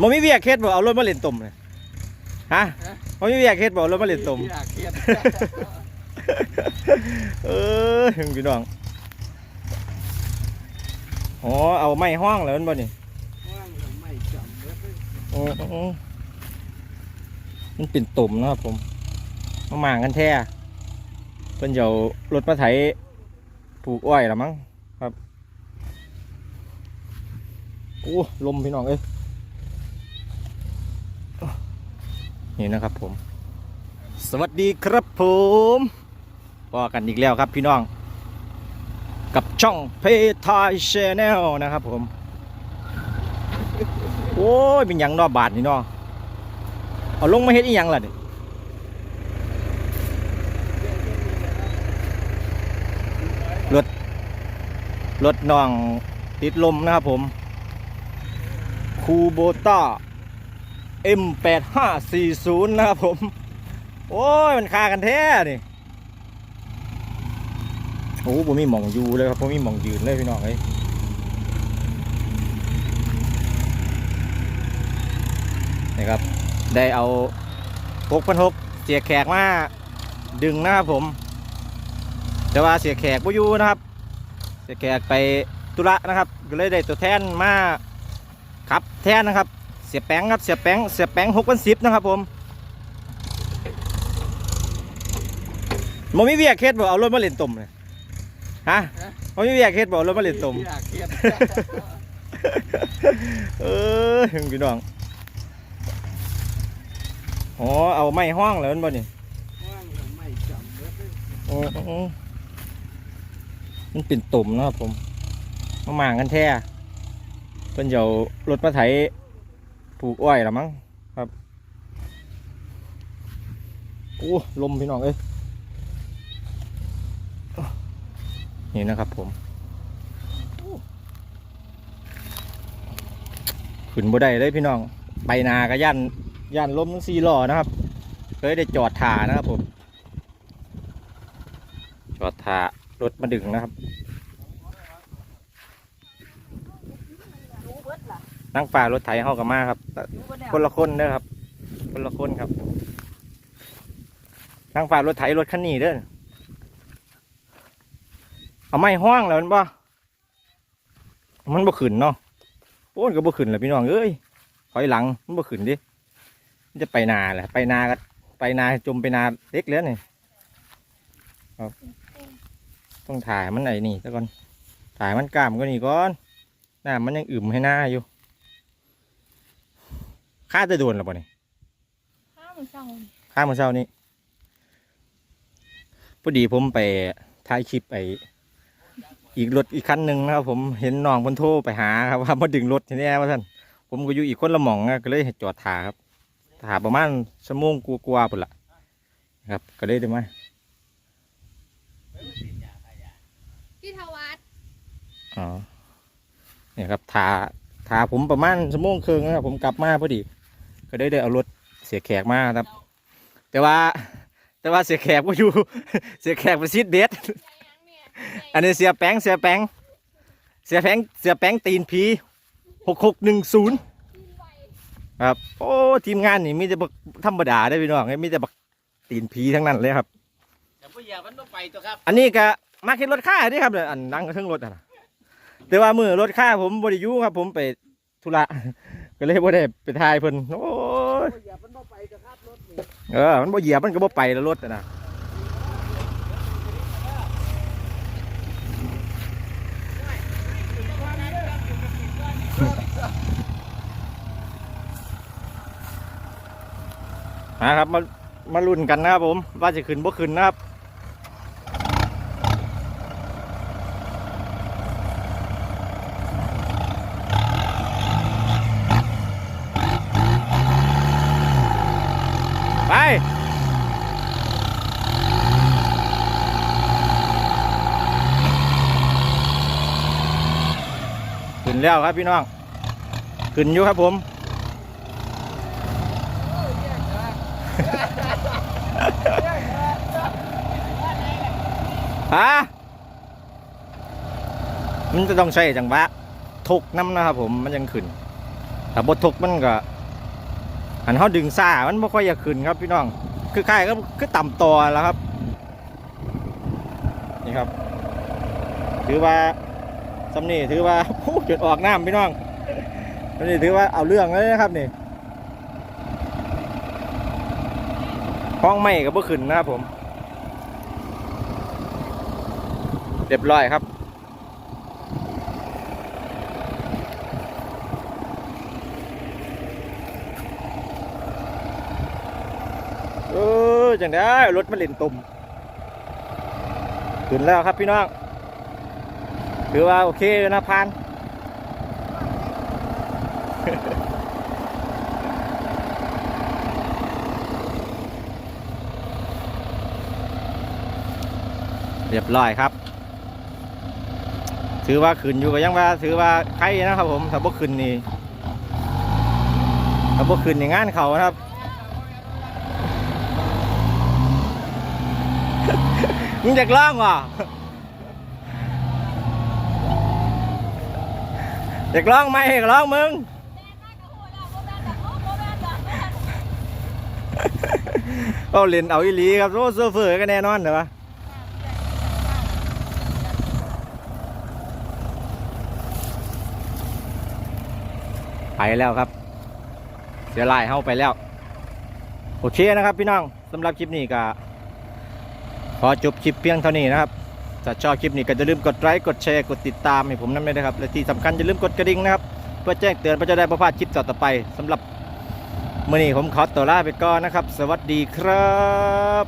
มันมีเวียกเฮ็ดบ่เอารถมาเล่นตุ่มเลยฮะฮะมันมีเวียกเฮ็ดบ่เอารถมาเล่นตุ่มอยากเครียดเออถึงพี่น้องอ๋อเอาไม้ห้องแล้วมันบ่นี่ว่างไม่จำเลยอืออือมันเป็นตุ่มนะครับผมมาหมางกันแท้เพิ่นจะเอารถมาไถปลูกอ้อยละมั้งครับโอ้ลมพี่น้องเอ้ย นี่นะครับผม สวัสดีครับผมว่ากันอีกแล้วครับพี่น้อง กับช่องเพทายชแนลนะครับผม โอ้ย เป็นยังนอบาทนี่เนาะเอาลงมาเฮ็ดอีหยังล่ะนี่รถรถน้องติดลมนะครับผมคูโบต้า M8540 นะครับผม โอ้ย มันคากันแท้นี่ โอ้ผมมีหมองอยู่เลยครับผมมีหมองยืนเลยพี่น้องเอ้ยนี่ครับ ได้เอาพกพันหกเสียแขกมาดึงนะครับผม แต่ว่าเสียแขกบ่อยู่นะครับ เสียแขกไปธุระนะครับ ก็เลยได้ตัวแทนมาขับแทนนะครับ สียแป้งครับเสียแป้งเสียแป้งหกพันสิบนะครับผมมันมีเวียกเฮ็ดบ่เอารถมาเล่นตุ่มเลยฮะมันมีเวียกเฮ็ดบ่เอารถมาเล่นตุ่มอยากเครียดเออถึงพี่น้องอ๋อเอาไม้ห้องแล้วมันบ่นี่ว่างไม่จำเลยอ๋ออ๋อมันเป็นตุ่มนะครับผมมาหมางกันแท้เพิ่นจะเอารถมาไถ ปลูกอ้อยละมั้งครับโอ้ลมพี่น้องเอ้ยนี่นะครับผมขึ้นบ่ได้เลยพี่น้องไปนาก็ย่านย่านล้มทั้งสี่ล้อนะครับ เคยได้จอดถ่านะครับผม จอดถ่ารถมาดึงนะครับ นั่งฝ่ารถไถเข้ากับมาครับ คนละคนเด้อครับ คนละคนครับนั่งฝ่ารถไถรถคันนี้เด้อเอาไม้ห้องแล้วมันบ่มันบ่ขึ้นเนาะโอ้ยก็บ่ขึ้นแหละพี่น้องเอ้ยถอยหลังมันบ่ขึ้นดิมันจะไปนาแหละไปนาก็ไปนาจมไปนาเล็กแล้วนี่ต้องถ่ายมันไหนนี่ซะก่อนถ่ายมันกล้ามก็นี่ก่อนน้ามันยังอึมให้หน้าอยู่ ข้าจะโดนหรือเปล่านี่ข้าวมันเศร้าข้าเมื่อเช้านี้พอดีผมไปถ่ายคลิปไปอีกรถอีกคันหนึ่งนะครับผมเห็นน้องเพิ่นโทรไปหาครับว่ามาดึงรถทีนี้ว่าท่านผมก็อยู่อีกคนละหม่องอะก็เลยให้จอดถ่าครับถ่าประมาณชั่วโมงกว่าๆปุ่นละครับ ก็เลยได้มาพี่ทวัฒน์อ๋อเนี่ยครับถ่าถ่าผมประมาณชั่วโมงครึ่งนะครับผมกลับมาพอดี ก็ได้ได้เอารถเสียแขกมาครับ แต่ว่าแต่ว่าเสียแขกว่าอยู่ เสียแขกไปซิดเบสใจยังเนี่ยอันนี้เสียแป้งเสียแป้งเสียแป้งเสียแป้งตีนผีหกหกหนึ่งศูนย์พี่ไวครับโอ้ทีมงานนี่มีแต่บักธรรมดาได้อพี่น้องมีแต่บักตีนผีทั้งนั้นเลยครับแต่ผู้ใหญ่มันต้องไปตัวครับ อันนี้ก็มาขึ้นรถค่าเด้ครับเนี่ยอันนั่งเครื่องรถอะนะแต่ว่ามือรถค่าผมบริยูครับ ผมไปธุระก็เลยบ่ได้ไปทายเพิ่นโอ้ เออ มันบ่เหยียบมันก็บ่ไปแล้วรถนะนะครับมามาลุ้นกันนะครับผม ว่าจะขึ้นบ่ขึ้นนะครับ แล้วครับพี่น้องขึ้นอยู่ครับผมฮะมันจะต้องใช้จังหวะทุกน้ำนะครับผมมันยังขึ้นแต่บททุกมันก็อันเขาดึงซ่ามันไม่ค่อยอยากขึ้นครับพี่น้อง คือค่ายก็คือต่ำตัวแล้วครับ นี่ครับ ถือว่า สำนี่ถือว่าจุดออกน้ำพี่น้องสำนี่ถือว่าเอาเรื่องเลยนะครับนี่ห้องไม่กับเมื่อขึ้นนะครับผมเรียบร้อยครับเออจังได้รถมาเล่นตุ่มขึ้นแล้วครับพี่น้อง ถือว่าโอเคนะพาน เรียบร้อยครับ ถือว่าขึ้นอยู่กับยังว่า ถือว่าใครนะครับผมถ้าบ่ขึ้นนี่ถ้าบ่ขึ้นนี่งานเขานะครับมึงอยากร้องวะ อยากร้องไหมอยากร้องมึงเอาเล่นเอาอีหลีครับโรเซอร์เฟอร์กันแน่นอนเหรอวะไปแล้วครับ เสียลายเข้าไปแล้ว โอเคนะครับพี่น้องสำหรับคลิปนี้ก็ขอจบคลิปเพียงเท่านี้นะครับ ถ้าชอบคลิปนี้ก็อย่าลืมกดไลค์กดแชร์กดติดตามให้ผมนั่นเลยนะครับและที่สำคัญอย่าลืมกดกระดิ่งนะครับเพื่อแจ้งเตือนเพื่อจะได้ประพลาดคลิปต่อไปสำหรับมื่อนี้ผมขอตัวลาไปก่อนนะครับ สวัสดีครับ